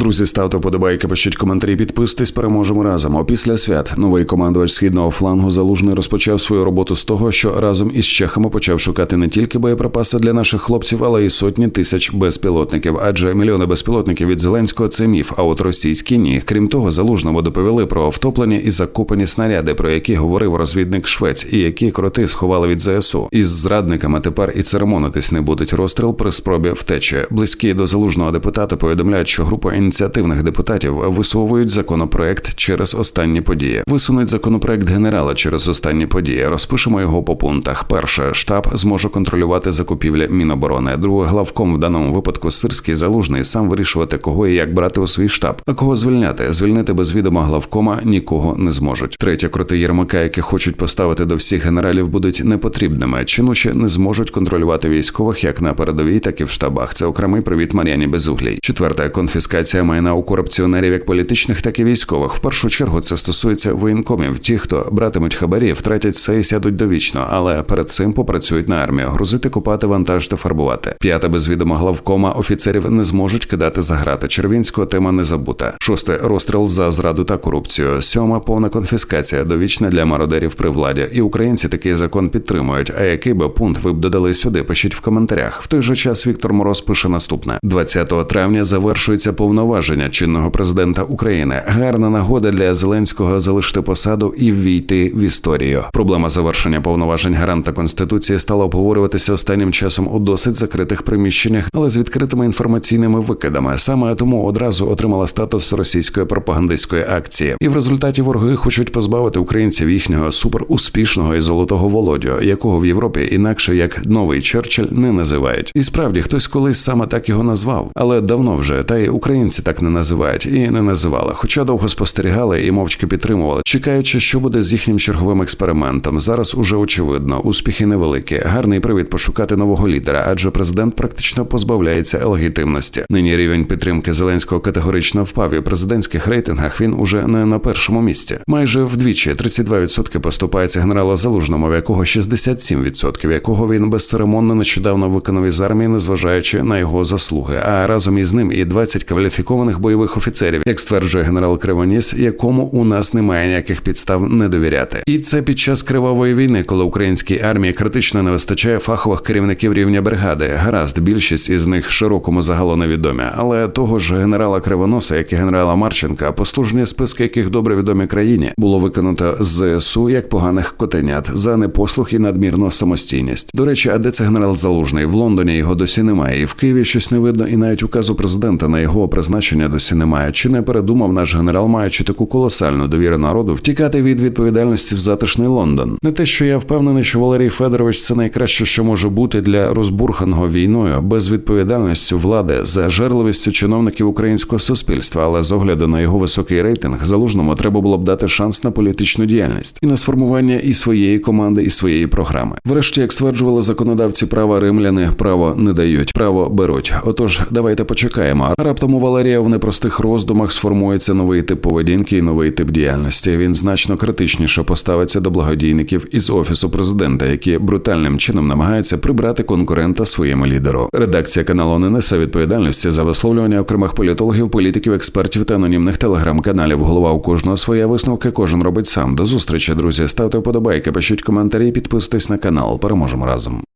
Друзі, ставте вподобайки, пишіть коментарі, підписуйтесь, переможемо разом. Опісля свят новий командувач східного флангу залужний розпочав свою роботу з того, що разом із чехами почав шукати не тільки боєприпаси для наших хлопців, але й сотні тисяч безпілотників. Адже мільйони безпілотників від Зеленського це міф. А от російські ні. Крім того, залужному доповіли про втоплені і закопані снаряди, про які говорив розвідник Швець, і які кроти сховали від ЗСУ. Із зрадниками тепер і церемонитись не будуть. Розстріл при спробі втечі. Близькі до залужного депутата повідомляють, що група ініціативних депутатів висовують законопроект через останні події. Висунуть законопроект генерала через останні події. Розпишемо його по пунктах. Перше штаб зможе контролювати закупівлі Міноборони. Друге главком в даному випадку сирський залужний сам вирішувати, кого і як брати у свій штаб, а кого звільняти. Звільнити без відома главкома нікого не зможуть. Третє крути Єрмака, які хочуть поставити до всіх генералів, будуть непотрібними. Чинучі не зможуть контролювати військових як на передовій, так і в штабах. Це окремий привіт Мар'яні Безуглій. Четверте конфіскація майна у корупціонерів як політичних, так і військових. В першу чергу це стосується воєнкомів. Ті, хто братимуть хабарі, втратять все і сядуть довічно, але перед цим попрацюють на армію, грузити, купати, вантажити, фарбувати. П'яте без відома главкома офіцерів не зможуть кидати за грати. Червінського тема не забута. Шосте розстріл за зраду та корупцію. Сьома повна конфіскація довічна для мародерів при владі. І українці такий закон підтримують. А який би пункт ви б додали сюди? Пишіть в коментарях. В той же час Віктор Мороз пише наступне: 20 травня завершується повноваження чинного президента України. Гарна нагода для Зеленського залишити посаду і ввійти в історію. Проблема завершення повноважень гаранта конституції стала обговорюватися останнім часом у досить закритих приміщеннях, але з відкритими інформаційними викидами. Саме тому одразу отримала статус російської пропагандистської акції, і в результаті вороги хочуть позбавити українців їхнього суперуспішного і золотого володю, якого в Європі інакше як новий Черчилль не називають. І справді хтось колись саме так його назвав, але давно вже та й українці так не називають і не називали, хоча довго спостерігали і мовчки підтримували, чекаючи, що буде з їхнім черговим експериментом. Зараз уже очевидно, успіхи невеликі. Гарний привід пошукати нового лідера, адже президент практично позбавляється легітимності. Нині рівень підтримки Зеленського категорично впав і у президентських рейтингах він уже не на першому місці. Майже вдвічі 32% поступається генерала Залужному, в якого 67%, якого він безцеремонно нещодавно виконав із армії, незважаючи на його заслуги. А разом із ним і 20 кваліфікованих бойових офіцерів, як стверджує генерал Кривоніс, якому у нас немає ніяких підстав не довіряти. І це під час кривавої війни, коли українській армії критично не вистачає фахових керівників рівня бригади. Гаразд, більшість із них широкому загалу невідомі, але того ж генерала Кривоноса, як і генерала Марченка, послужні списки яких добре відомі країні, було виконано з ЗСУ як поганих котенят за непослух і надмірну самостійність. До речі, а де це генерал Залужний? В Лондоні його досі немає, і в Києві щось не видно, і навіть указу президента на його призначення досі немає. Чи не передумав наш генерал, маючи таку колосальну довіру народу, втікати від відповідальності в затишний Лондон? Не те, що я впевнений, що Валерій Федорович це найкраще, що може бути для розбурханого війною безвідповідальністю влади за жерливістю чиновників українського суспільства, але з огляду на його високий рейтинг залужному треба було б дати шанс на політичну діяльність і на сформування і своєї команди, і своєї програми. Врешті, як стверджували законодавці права римляни, право не дають, право беруть. Отож, давайте почекаємо. Раптом у Валерія в непростих роздумах сформується новий тип поведінки і новий тип діяльності. Він значно критичніше поставиться до благодійників із офісу президента, які брутальним чином намагаються прибрати конкурента своєму лідеру. Редакція каналу не несе відповідальності за висловлювання окремих політологів, політиків, експертів та анонімних телеграм-каналів. Голова у кожного своя висновка, кожен робить сам. До зустрічі, друзі. Ставте вподобайки, пишіть коментарі, підписуйтесь на канал. Переможемо разом.